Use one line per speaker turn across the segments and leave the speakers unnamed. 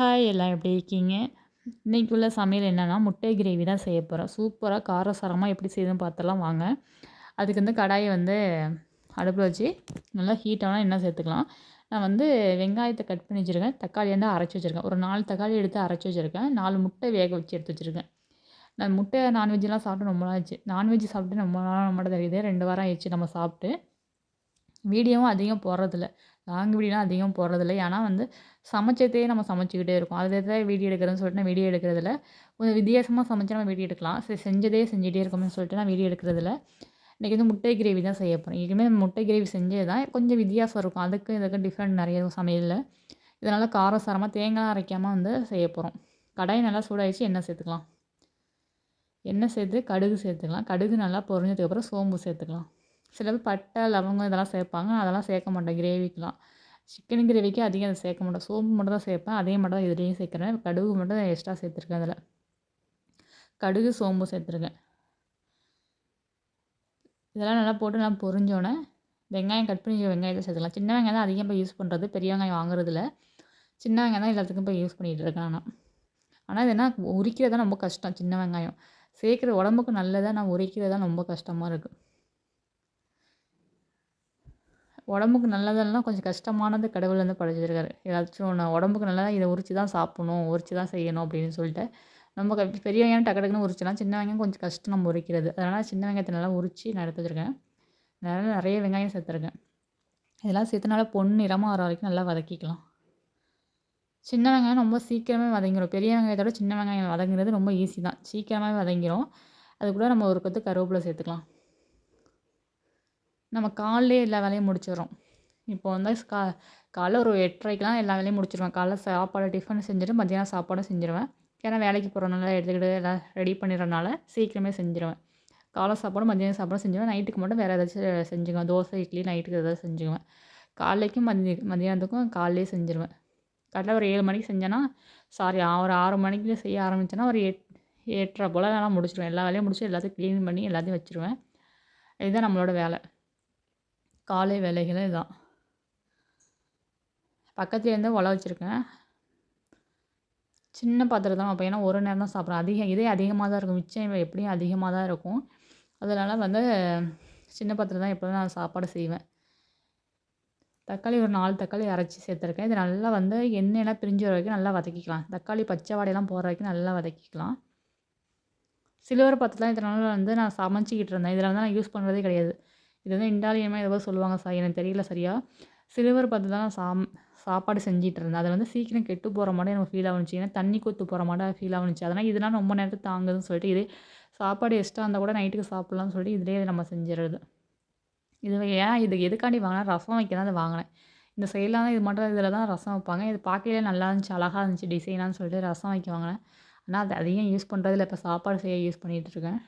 Hi எல்லாம் எப்படி இருக்கீங்க? இன்றைக்கி உள்ள சமையல் என்னென்னா முட்டை கிரேவி தான் செய்ய போகிறோம் சூப்பராக காரசாரமாக எப்படி செய்யுதுன்னு பார்த்தலாம் வாங்க. அதுக்கு வந்து கடாயை வந்து அடுப்பில் வச்சு நல்லா ஹீட்டானால் என்ன சேர்த்துக்கலாம். நான் வந்து வெங்காயத்தை கட் பண்ணி வச்சுருக்கேன். தக்காளி வந்து அரைச்சி வச்சுருக்கேன். ஒரு நாலு தக்காளி எடுத்து அரைச்சி வச்சுருக்கேன். நாலு முட்டை வேக வச்சு எடுத்து வச்சுருக்கேன். நான் முட்டை நான்வெஜ்லாம் சாப்பிட்டு ரொம்ப நாள் ஆச்சு. நான்வெஜ் சாப்பிட்டு ரொம்ப நாள் நம்ம தெரியுது. ரெண்டு வாரம் ஆயிடுச்சு நம்ம சாப்பிட்டு. வீடியோவும் அதிகம் போடுறதில்ல. லாங் அதிகம் போடுறதில்ல ஏன்னா வந்து சமைச்சதே நம்ம சமைச்சிக்கிட்டே இருக்கும். அதை தான் வீடியோ எடுக்கிறதுன்னு சொல்லிட்டு நான் வீடியோ எடுக்கிறதில்ல. கொஞ்சம் வித்தியாசமாக சமைச்சு நம்ம வீடியோ எடுக்கலாம். சரி செஞ்சதே செஞ்சுட்டே இருக்கோம்னு சொல்லிட்டு நான் வீடியோ எடுக்கிறதில்ல. இன்றைக்கி வந்து முட்டை கிரேவி தான் செய்ய போகிறேன் இதுவுமே முட்டை கிரேவி செஞ்சது தான் கொஞ்சம் வித்தியாசம் இருக்கும். அதுக்கு இதுக்கு டிஃப்ரெண்ட் நிறைய இருக்கும் சமையலில். இதனால் காரசாரமாக தேங்காய் அரைக்காமல் வந்து செய்ய போகிறோம் கடாயை நல்லா சூடாகிடுச்சு எண்ணெய் சேர்த்துக்கலாம். எண்ணெய் சேர்த்து கடுகு சேர்த்துக்கலாம். கடுகு நல்லா பொரிஞ்சதுக்கப்புறம் சோம்பு சேர்த்துக்கலாம். சில பேர் பட்டை லவங்கம் இதெல்லாம் சேர்ப்பாங்க. அதெல்லாம் சேர்க்க மாட்டேன். கிரேவிக்கெலாம் சிக்கன் கிரேவிக்கு அதிகம் அதை சேர்க்க மாட்டேன். சோம்பு மட்டும் தான் சேர்ப்பேன். அதே மட்டும் தான் இதுலேயும் சேர்க்குறேன். கடுகு மட்டும் தான் எக்ஸ்ட்ரா சேர்த்துருக்கேன் அதில். கடுகு சோம்பு சேர்த்துருக்கேன். இதெல்லாம் நல்லா போட்டு நல்லா பொரிஞ்சோடனே வெங்காயம் கட் பண்ணி வெங்காயத்தை சேர்த்துக்கலாம். சின்ன வெங்காயம் தான் அதிகம் போய் யூஸ் பண்ணுறது பெரிய வெங்காயம் வாங்குறதில்ல சின்ன வெங்காயம் தான் எல்லாத்துக்கும் போய் யூஸ் பண்ணிகிட்டு இருக்கேன் ஆனால் ஆனால் இது என்ன உரிக்கிறது தான் ரொம்ப கஷ்டம். சின்ன வெங்காயம். சேர்க்குற உடம்புக்கு நல்லதாக நான் உரிக்கிறது தான் ரொம்ப கஷ்டமாக இருக்குது உடம்புக்கு நல்லதெல்லாம் கொஞ்சம் கஷ்டமானது கடவுள் வந்து படைச்சிருக்காரு. ஏதாச்சும் ஒன்று உடம்புக்கு நல்லதாக இதை உரித்து தான் சாப்பிட்ணும் உரித்து தான் செய்யணும் அப்படின்னு சொல்லிட்டு நம்ம க பெரிய வெங்காயம் டக்கு டக்குன்னு உரிச்சிடலாம் சின்ன வெங்காயம் கொஞ்சம் கஷ்டம் நம்ம உரிக்கிறது. அதனால் சின்ன வெங்காயத்தை நல்லா உரித்து நான் எடுத்து வச்சுருக்கேன். நிறைய வெங்காயம் சேர்த்துருக்கேன். இதெல்லாம் சேர்த்துனால பொன் நிறமாக வர வரைக்கும் நல்லா வதக்கிக்கலாம். சின்ன வெங்காயம் ரொம்ப சீக்கிரமே வதங்கிடும் பெரிய வெங்காயத்தோட சின்ன வெங்காயம் வதங்குறது ரொம்ப ஈஸி தான். சீக்கிரமாகவே வதங்கிடும் அது கூட நம்ம ஒரு கொத்து கருவேப்பிலை சேர்த்துக்கலாம். நம்ம காலைலே எல்லா வேலையும் முடிச்சிடுறோம். இப்போ வந்து கா காலைல ஒரு எட்டரைக்கெலாம் எல்லா வேலையும் முடிச்சிடுவேன் காலைல சாப்பாடு டிஃபன் செஞ்சுட்டு மத்தியானம் சாப்பாடும் செஞ்சுருவேன். ஏன்னா வேலைக்கு போகிறனால எடுத்துக்கிட்டு எல்லாம் ரெடி பண்ணிடுறனால சீக்கிரமே செஞ்சுருவேன். காலை சாப்பாடும் மதியானம் சாப்பாடும் செஞ்சுருவேன். நைட்டுக்கு மட்டும் வேறு ஏதாச்சும் செஞ்சுக்குவேன். தோசை இட்லி நைட்டுக்கு ஏதாவது செஞ்சுக்குவேன். காலைக்கும் மதிய மதியானத்துக்கும் காலையிலே செஞ்சுருவேன். காலையில் ஒரு ஏழு மணிக்கு செஞ்சேன்னா சாரி ஒரு ஆறு மணிக்கு செய்ய ஆரம்பித்தேன்னா ஒரு எட் எட்டரை போல் நான் முடிச்சிடுவேன் எல்லா வேலையும் முடிச்சு எல்லாத்தையும் க்ளீன் பண்ணி எல்லாத்தையும் வச்சுருவேன். இதுதான் நம்மளோட வேலை. காலை வேலைகளே இதுதான் பக்கத்துலேருந்து ஒலை வச்சுருக்கேன். சின்ன பாத்திரம் தான் ஏன்னா ஒரு நேரம் தான் சாப்பிட்றேன் அதிகம் இதே அதிகமாக தான் இருக்கும். மிச்சம் எப்படியும் அதிகமாக தான் இருக்கும். அதனால் வந்து சின்ன பாத்திரம் தான் எப்போதும் நான் சாப்பாடு செய்வேன். தக்காளி ஒரு நாலு தக்காளி அரைச்சி சேர்த்துருக்கேன். இது நல்லா வந்து எண்ணெயெல்லாம் பிரிஞ்சு வர வரைக்கும் நல்லா வதக்கிக்கலாம். தக்காளி பச்சை வாடையெல்லாம் போகிற வரைக்கும் நல்லா வதக்கிக்கலாம். சில்வர் பாத்திரத்தில் இதனால் வந்து நான் சமைச்சிக்கிட்டு இருந்தேன். இதில் வந்து நான் யூஸ் பண்ணுறதே கிடையாது. இது வந்து இண்டாலியமாக ஏதோ சொல்லுவாங்க சார் எனக்கு தெரியல சரியாக சில்வர் பார்த்து தான் நான் சாம் சாப்பாடு செஞ்சிட்டு இருந்தேன் அதில் வந்து சீக்கிரம் கெட்டு போகிற மாதிரி எனக்கு ஃபீல் ஆகுனுச்சு ஏன்னா தண்ணி கொத்து போகிற மாதிரி ஃபீல் ஆகுனுச்சு அதனால் இதெல்லாம் ரொம்ப நேரத்துக்கு தாங்குதுன்னு சொல்லிட்டு இதே சாப்பாடு எக்ஸ்ட்ரா இருந்தால் கூட நைட்டுக்கு சாப்பிட்லாம்னு சொல்லிட்டு இதிலே நம்ம செஞ்சிடுறது. இது ஏன் இது எதுக்காண்டி வாங்கினா ரசம் வைக்க தான் அதை வாங்கினேன். இந்த சைடில் தான் இது மட்டும் இதில் தான் ரசம் வைப்பாங்க. இது பார்க்கையிலே நல்லா இருந்துச்சு அழகாக இருந்துச்சு டிசைனான்னு சொல்லிட்டு ரசம் வைக்க வாங்கினேன். ஆனால் அது அதிகம் யூஸ் பண்ணுறதில்ல இப்போ சாப்பாடு செய்ய யூஸ் பண்ணிகிட்ருக்கேன்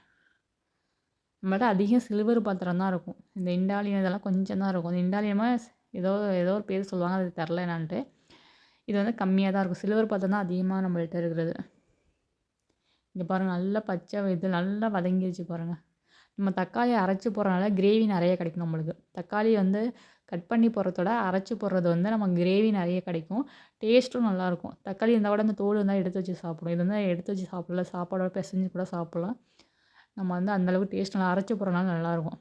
நம்மள்ட்ட அதிகம் சில்வர் பாத்திரம் தான் இருக்கும். இந்த இண்டாலியம் இதெல்லாம் கொஞ்சம் தான் இருக்கும். இந்த இண்டாலியமாக ஏதோ ஏதோ ஒரு பேர் சொல்லுவாங்க அது தெரில என்னான்ட்டு. இது வந்து கம்மியாக தான் இருக்கும். சில்வர் பாத்திரம் தான் அதிகமாக நம்மள்ட்ட இருக்கிறது. இங்கே பாருங்கள் நல்லா பச்சை இது நல்லா வதங்கிடுச்சு பாருங்கள் நம்ம தக்காளி அரைச்சி போடுறதுனால கிரேவி நிறைய கிடைக்கும் நம்மளுக்கு. தக்காளி வந்து கட் பண்ணி போடுறதோட அரைச்சி போடுறது வந்து நம்ம கிரேவி நிறைய கிடைக்கும். டேஸ்ட்டும் நல்லாயிருக்கும் தக்காளி இருந்தால் கூட அந்த தோல் இருந்தால் எடுத்து வச்சு சாப்பிடும் இது வந்து எடுத்து வச்சு சாப்பிடல சாப்பாடோட பிசைஞ்சு கூட சாப்பிட்லாம். நம்ம வந்து அந்தளவுக்கு டேஸ்ட் நல்லா அரைச்சி போடுறனால நல்லாயிருக்கும்.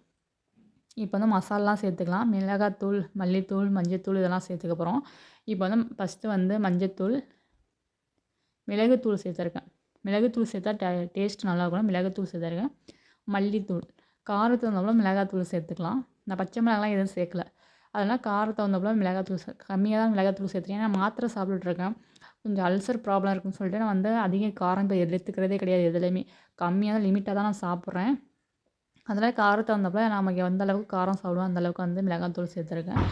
இப்போ வந்து மசாலாலாம் சேர்த்துக்கலாம். மிளகாத்தூள் மல்லித்தூள் மஞ்சத்தூள் இதெல்லாம் சேர்த்துக்க போகிறோம் இப்போ வந்து ஃபஸ்ட்டு வந்து மஞ்சத்தூள் மிளகுத்தூள் சேர்த்துருக்கேன். மிளகுத்தூள் சேர்த்தா டே டேஸ்ட் நல்லாயிருக்கும். மிளகுத்தூள் சேர்த்துருக்கேன். மல்லித்தூள் காரத்துக்கு தகுந்தப்போ மிளகாத்தூள் சேர்த்துக்கலாம். நான் பச்சை மிளகாலாம் எதுவும் சேர்க்கல. அதனால் காரத்தை தகுந்தப்போ மிளகாத்தூள் கம்மியாக தான் மிளகாத்தூள் சேர்த்துருக்கேன். ஏன்னா மாத்திரை சாப்பிட்டுட்ருக்கேன். கொஞ்சம் அல்சர் ப்ராப்ளம் இருக்குன்னு சொல்லிட்டு நான் வந்து அதிக காரம் இப்போ எடுத்துக்கிறதே கிடையாது எதுலேயுமே. கம்மியாக தான் லிமிட்டாக தான் நான் சாப்பிட்றேன். அதனால் காரத்தை வந்தப்போ நமக்கு எந்த அளவுக்கு காரம் சாப்பிடுவோம் அந்தளவுக்கு வந்து மிளகாத்தூள் சேர்த்துருக்கேன்.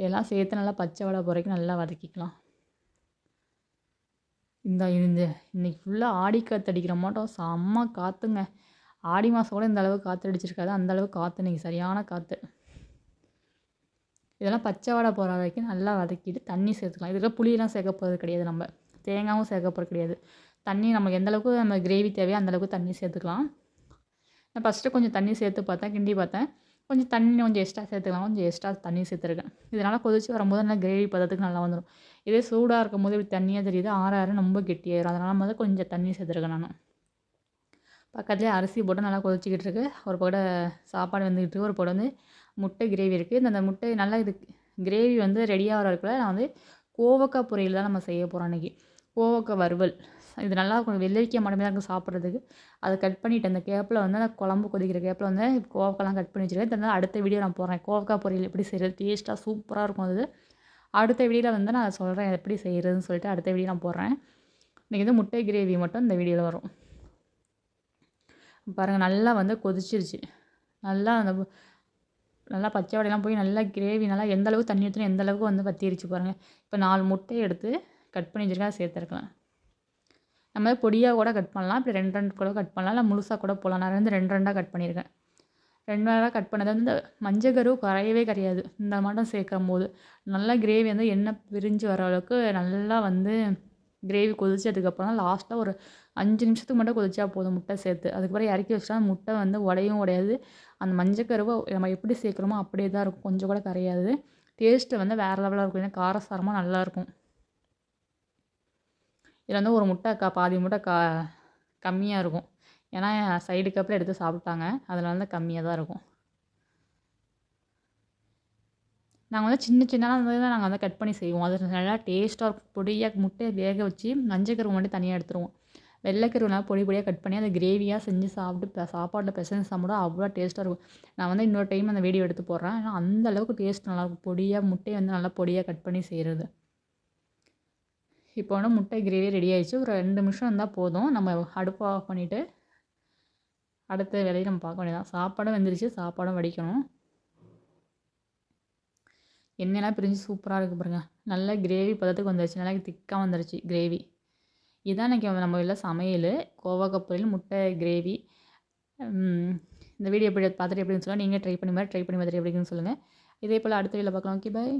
இதெல்லாம் சேர்த்து நல்லா பச்சை வடை போகிறக்கு நல்லா வதக்கிக்கலாம். இந்த இந்த இன்றைக்கி ஃபுல்லாக ஆடி காற்று அடிக்கிற மாட்டோம். செம்ம காற்றுங்க ஆடி மாதம் கூட இந்த அளவுக்கு காற்று அடிச்சிருக்காது. அந்தளவுக்கு காற்று இன்றைக்கி சரியான காற்று இதெல்லாம் பச்சை வடை போகிற வரைக்கும் நல்லா வதக்கிட்டு தண்ணி சேர்த்துக்கலாம். இதில் புளியெல்லாம் சேர்க்க போகிறது கிடையாது நம்ம. தேங்காயும் சேர்க்க போகிறது கிடையாது. தண்ணி நமக்கு எந்தளவுக்கு நம்ம கிரேவி தேவையோ அந்தளவுக்கு தண்ணி சேர்த்துக்கலாம். நான் ஃபஸ்ட்டு கொஞ்சம் தண்ணி சேர்த்து பார்த்தேன் கிண்டி பார்த்தேன். கொஞ்சம் தண்ணி கொஞ்சம் எக்ஸ்ட்ரா சேர்த்துக்கலாம். கொஞ்சம் எக்ஸ்ட்ரா தண்ணி சேர்த்துருக்கேன். இதனால் கொதிச்சு வரும்போது நல்லா கிரேவி பதத்துக்கு நல்லா வந்துடும் இதே சூடாக இருக்கும் போது இப்படி தண்ணியாக தெரியுது ஆற ஆற ரொம்ப கெட்டியாயிரும். அதனால் வந்து கொஞ்சம் தண்ணி சேர்த்துருக்கேன் நான். பக்கத்துலேயே அரிசி போட்டு நல்லா கொதிச்சிக்கிட்டு இருக்கு. ஒரு பக்கம் சாப்பாடு வந்துக்கிட்டு இருக்கு. ஒரு பக்கம் வந்து முட்டை கிரேவி இருக்குது இந்த அந்த முட்டை நல்லா இது கிரேவி வந்து ரெடியாக வரக்குள்ள நான் வந்து கோவக்காய் பொரியல் தான் நம்ம செய்ய போகிறோம் அன்றைக்கி கோவக்காய் வறுவல். இது நல்லா கொஞ்சம் வெள்ளரிக்காய் மட்டுமே தான் இருக்கும் சாப்பிட்றதுக்கு. அதை கட் பண்ணிவிட்டு அந்த கேப்பில் வந்து அந்த குழம்பு கொதிக்கிற கேப்பில் வந்து கோவக்காய்லாம் கட் பண்ணி வச்சுருக்கேன். இதனால் அடுத்த வீடியோ நான் போடுறேன். கோவக்காய் பொரியல் எப்படி செய்கிறது டேஸ்ட்டாக சூப்பராக இருக்கும் அது. அடுத்த வீடியோவில் வந்து நான் சொல்கிறேன் எப்படி செய்கிறதுன்னு சொல்லிட்டு அடுத்த வீடியோ நான் போடுறேன். இன்றைக்கி வந்து முட்டை கிரேவி மட்டும் இந்த வீடியோவில் வரும். பாருங்கள் நல்லா வந்து கொதிச்சிருச்சு. நல்லா அந்த நல்லா பச்சை வடையெல்லாம் போய் நல்லா கிரேவி நல்லா எந்த அளவுக்கு தண்ணி ஊற்றணும் எந்த அளவுக்கு வந்து வற்றிருச்சு பாருங்கள் இப்போ நாலு முட்டையை எடுத்து கட் பண்ணி வச்சுருக்கேன். அதை சேர்த்துருக்கலாம். நம்ம பொடியாக கூட கட் பண்ணலாம். இப்படி ரெண்டு ரெண்டு கூட கட் பண்ணலாம். இல்லை முழுசாக கூட போகலாம் நான் வந்து ரெண்டு ரெண்டாக கட் பண்ணியிருக்கேன். ரெண்டு நேரம் கட் பண்ணது வந்து இந்த மஞ்சள் கரு கரையவே கரையாது. இந்த மட்டும் சேர்க்கும் போது நல்லா கிரேவி வந்து எண்ணெய் பிரிஞ்சு வர அளவுக்கு நல்லா வந்து கிரேவி கொதிச்சதுக்கப்புறம் லாஸ்ட்டாக ஒரு அஞ்சு நிமிஷத்துக்கு மட்டும் கொதிச்சா போதும் முட்டை சேர்த்து. அதுக்கப்புறம் இறக்கி வச்சிட்டா முட்டை வந்து உடையும் உடையாது. அந்த மஞ்சக்கருவை நம்ம எப்படி சேர்க்குறோமோ அப்படியே தான் இருக்கும். கொஞ்சம் கூட கரையாது. டேஸ்ட்டு வந்து வேறு லெவலாக இருக்கும். ஏன்னா காரசாரமாக நல்லாயிருக்கும் இதில் வந்து ஒரு முட்டை பாதி முட்டை க கம்மியாக இருக்கும். ஏன்னா சைடு கப்பில் எடுத்து சாப்பிட்டாங்க. அதில் வந்து கம்மியாக தான் இருக்கும். நாங்கள் வந்து சின்ன சின்னதாக வந்து நாங்கள் வந்து கட் பண்ணி செய்வோம். அது நல்லா டேஸ்ட்டாக இருக்கும். பொடியாக முட்டையை வேக வச்சு மஞ்சக்கரு மட்டும் தனியாக எடுத்துருவோம். வெள்ளைக்கருவெலாம் பொடி பொடியாக கட் பண்ணி அதை கிரேவியாக செஞ்சு சாப்பிட்டு சாப்பாட்டில் பிசைஞ்சு சாப்பிட அவ்வளோ டேஸ்ட்டாக இருக்கும். நான் வந்து இன்னொரு டைம் அந்த வீடியோ எடுத்து போடுறேன். ஏன்னா அந்த அளவுக்கு டேஸ்ட் நல்லாயிருக்கும் பொடியாக முட்டையை வந்து நல்லா பொடியாக கட் பண்ணி செய்கிறது இப்போ வந்து முட்டை கிரேவி ரெடி ஆயிடுச்சு. ஒரு ரெண்டு நிமிஷம் இருந்தால் போதும். நம்ம அடுப்பு ஆஃப் பண்ணிவிட்டு அடுத்த வேலையை நம்ம பார்க்க வேண்டியதான் சாப்பாடும் வெந்துருச்சு. சாப்பாடும் வடிக்கணும். எண்ணெயெல்லாம் பிரிஞ்சு சூப்பராக இருக்குது பாருங்கள் நல்ல கிரேவி பதத்துக்கு வந்துருச்சு. நல்லா திக்காக வந்துருச்சு கிரேவி இதான் இன்றைக்கி நம்ம இல்லை சமையல். கோவக்காய் பொரியல் முட்டை கிரேவி இந்த வீடியோ எப்படி பார்த்துட்டு எப்படின்னு சொல்லுங்கள் நீங்கள் ட்ரை பண்ணி மாதிரி ட்ரை பண்ணி மாதிரி எப்படின்னு சொல்லுங்கள் இதே போல் அடுத்த வீடியோவில் பார்க்கலாம். Okay bye